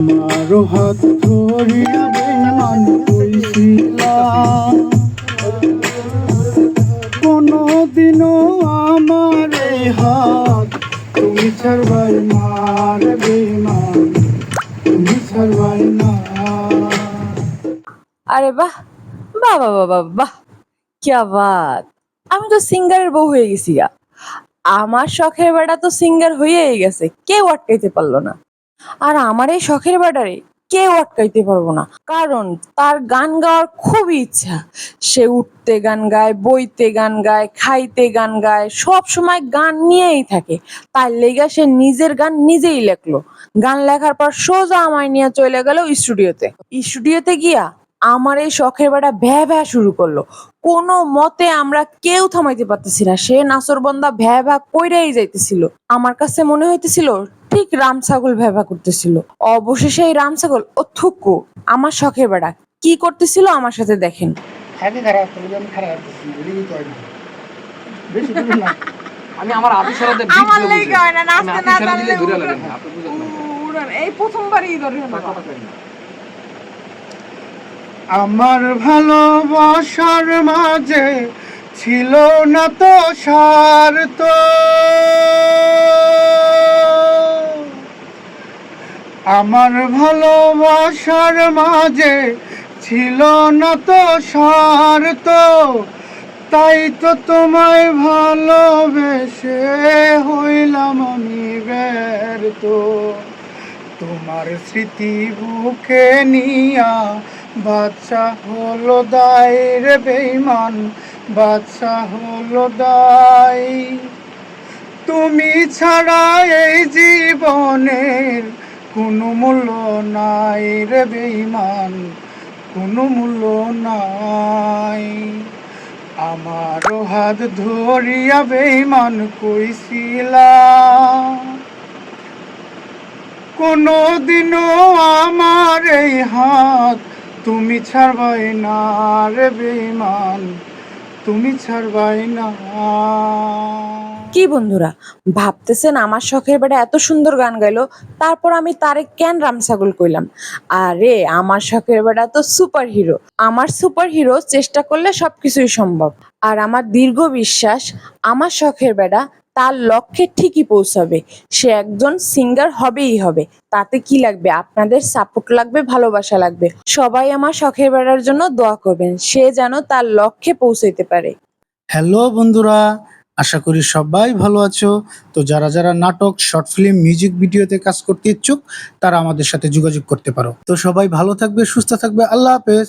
আমারও হাত ধরিয়া বেমান কোনদিনও আমার হাত তুমি ছাড়বাই মার তুমি ছাড়বাই না। আরে বাহ বাহ বাহ বাহ বাহ क्या বাত আমি তো সিঙ্গারের বউ হয়ে গেছি আমার শখের বেটা তো সিঙ্গার হয়েই গেছে, কেউ আটকাইতে পারল না। আর আমার এই শখের বেটারে কেউ আটকাইতে পারব না। কারণ তার গান গাওয়ার খুবই ইচ্ছা। সে উঠতে গান গায়, বইতে গান গায়, খাইতে গান গায়, সব সময় গান নিয়েই থাকে। তার লেগে সে নিজের গান নিজেই লেখলো। গান লেখার পর সোজা আমায় নিয়ে চলে গেল স্টুডিওতে। স্টুডিওতে গিয়া আমার এই শখের বেটা ভ্যা ভ্যা শুরু করল। কোনো মতে আমরা কেউ থামাইতে পারতেছি না। সে নাসর বন্দা ভ্যা ভ্যা কইরাই যাইতেছিল। আমার কাছে মনে হইতেছিল ঠিক রাম ছাগল ভ্যা করতেছিল। অবশেষে এই রাম ছাগল ও থুকু আমার শখের বেড়া। কি করতেছিল আমার সাথে দেখেন। আমি তো হয় আমি আমার লেগে হয় না, নাচতে না জানলে উড়ান। এই প্রথমবারই আমার ভালোবাসার মাঝে ছিল না তো স্বার্থ আমার ভালোবাসার মাঝে ছিল না তো স্বার্থ। তাই তো তোমায় ভালোবেসে হইলাম আমি ব্যর্থ। তোমার স্মৃতি বুকে নিয়া বাচ্চা হলো দায় রে বেইমান বাচ্চা হলো দায়। তুমি ছাড়া এই জীবনের কোনো মূল্য নাই রে বেইমান কোনো মূল্য নাই। আমারও হাত ধরিয়া বেইমান কইছিলাম, কোনদিনও আমার এই হাত তুমি ছাড়বাই না রে বেইমান তুমি ছাড়বাই না। কি বন্ধুরা? ভাবতেছেন আমার শখের বেটা এত সুন্দর গান গাইলো, তারপর আমি তারে কেন রাম ছাগল কইলাম? আরে, আমার শখের বেটা তো সুপার হিরো আমার সুপার হিরো চেষ্টা করলে সবকিছুই সম্ভব। আর আমার দীর্ঘ বিশ্বাস, আমার শখের বেটা তার লক্ষ্যে ঠিকই পৌঁছাবে। সে একজন সিঙ্গার হবেই হবে। তাতে কি লাগবে? আপনাদের সাপোর্ট লাগবে, ভালোবাসা লাগবে। সবাই আমার শখের বেড়ার জন্য দোয়া করবেন। সে যেন তার লক্ষ্যে পৌঁছাইতে পারে। হ্যালো বন্ধুরা আশা করি সবাই ভালো আছো। তো যারা যারা নাটক শর্ট ফিল্ম মিউজিক ভিডিওতে কাজ করতে ইচ্ছুক, তারা আমাদের সাথে যোগাযোগ করতে পারো। তো সবাই ভালো থাকবে, সুস্থ থাকবে, আল্লাহ হাফেজ।